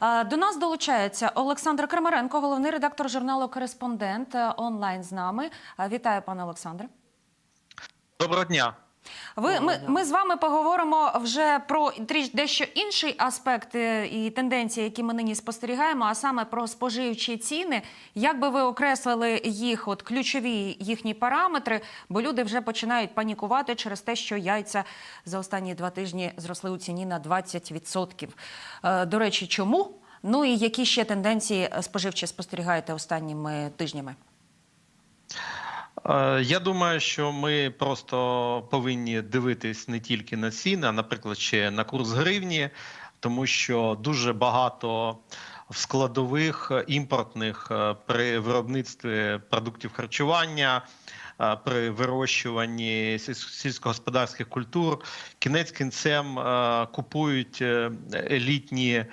До нас долучається Олександр Крамаренко, головний редактор журналу Кореспондент е, онлайн з нами. Вітаю, пане Олександре. Доброго дня. Ви ми, ми з вами поговоримо вже про дещо інший аспект е, і тенденції, які ми нині спостерігаємо, а саме про споживчі ціни. Як би ви окреслили їх, от ключові їхні параметри? Бо люди вже починають панікувати через те, що яйця за останні два тижні зросли у ціні на 20%. Е, До речі, чому? Ну і які ще тенденції споживчі спостерігаєте останніми тижнями? Е, Я думаю, що ми просто повинні дивитись не тільки на ціни, а наприклад, ще на курс гривні, тому що дуже багато в складових імпортних е, при виробництві продуктів харчування. е, При вирощуванні сільськогосподарських культур кінець кінцем купують елітні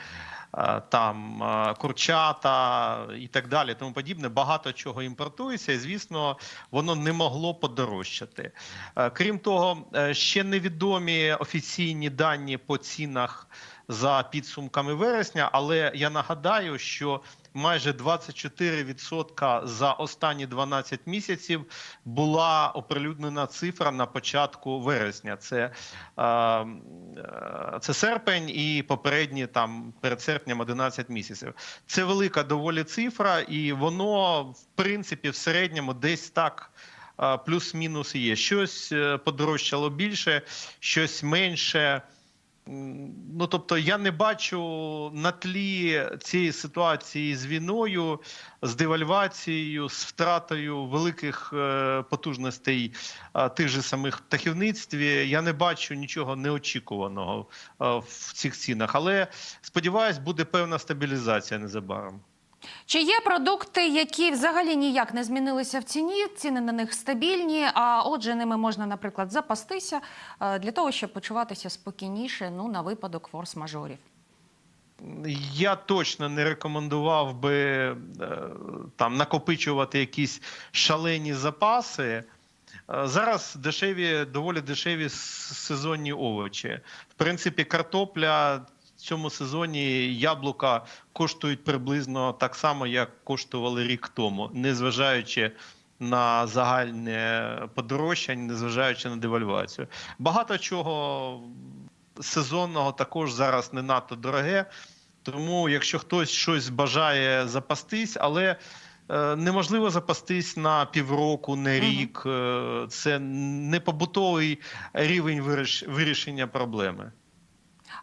там е, курчата і так далі, тому подібне. Багато чого імпортується, і звісно, воно не могло подорожчати. Е, Крім того, е, ще невідомі офіційні дані по цінах за підсумками вересня, але я нагадаю, що майже 24% за останні 12 місяців була оприлюднена цифра на початку вересня. Це, е, е, це серпень і попередні там перед серпнем 11 місяців. Це велика доволі цифра, і воно в принципі в середньому десь так. е, Плюс-мінус є. Щось подорожчало більше, щось менше. Ну, тобто, я не бачу на тлі цієї ситуації з війною, з девальвацією, з втратою великих е, потужностей е, тих же самих птахівництві. Я не бачу нічого неочікуваного е, в цих цінах. Але сподіваюсь, буде певна стабілізація незабаром. Чи є продукти, які взагалі ніяк не змінилися в ціні? Ціни на них стабільні, а отже, ними можна, наприклад, запастися е, для того, щоб почуватися спокійніше ну, на випадок форс-мажорів. Я точно не рекомендував би е, там накопичувати якісь шалені запаси. Е, Зараз дешеві, доволі дешеві сезонні овочі. В принципі, картопля в цьому сезоні яблука коштують приблизно так само, як коштували рік тому, незважаючи на загальне подорожчання, незважаючи на девальвацію. Багато чого сезонного також зараз не надто дороге. Тому, якщо хтось щось бажає запастись, але е, неможливо запастись на півроку, на рік. Е, Це не побутовий рівень виріш- вирішення проблеми.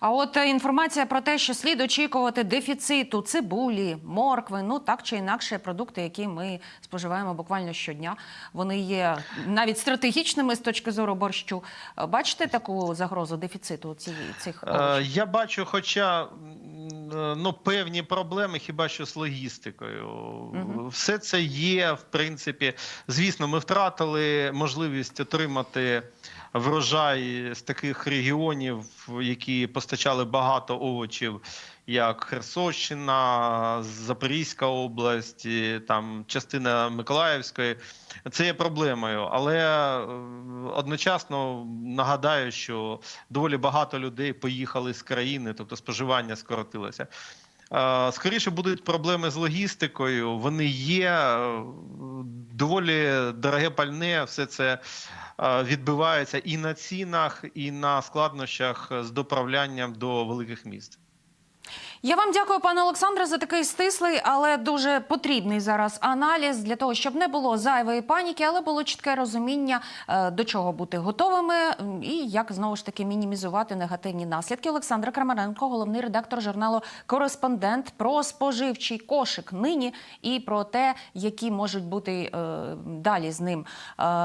А от е, інформація про те, що слід очікувати дефіциту цибулі, моркви, ну так чи інакше, продукти, які ми споживаємо буквально щодня, вони є навіть стратегічними з точки зору борщу. Е, Бачите таку загрозу дефіциту цієї цих Борщ? Я бачу, хоча е, ну, певні проблеми хіба що з логістикою. угу. Все це є, в принципі. Звісно, ми втратили можливість отримати врожай з таких регіонів, які постачали багато овочів, як Херсонщина, Запорізька область, там частина Миколаївської. Це є проблемою, але е, одночасно нагадаю, що доволі багато людей поїхали з країни, тобто споживання скоротилося. Е, Скоріше будуть проблеми з логістикою. Вони є е, доволі дороге пальне. Все це відбивається і на цінах, і на складнощах з доправлянням до великих міст. Я вам дякую, пане Олександре, за такий стислий, але дуже потрібний зараз аналіз для того, щоб не було зайвої паніки, але було чітке розуміння, е, до чого бути готовими і як знову ж таки мінімізувати негативні наслідки. Олександр Крамаренко, головний редактор журналу Кореспондент про споживчий кошик нині і про те, які можуть бути е, далі з ним. е,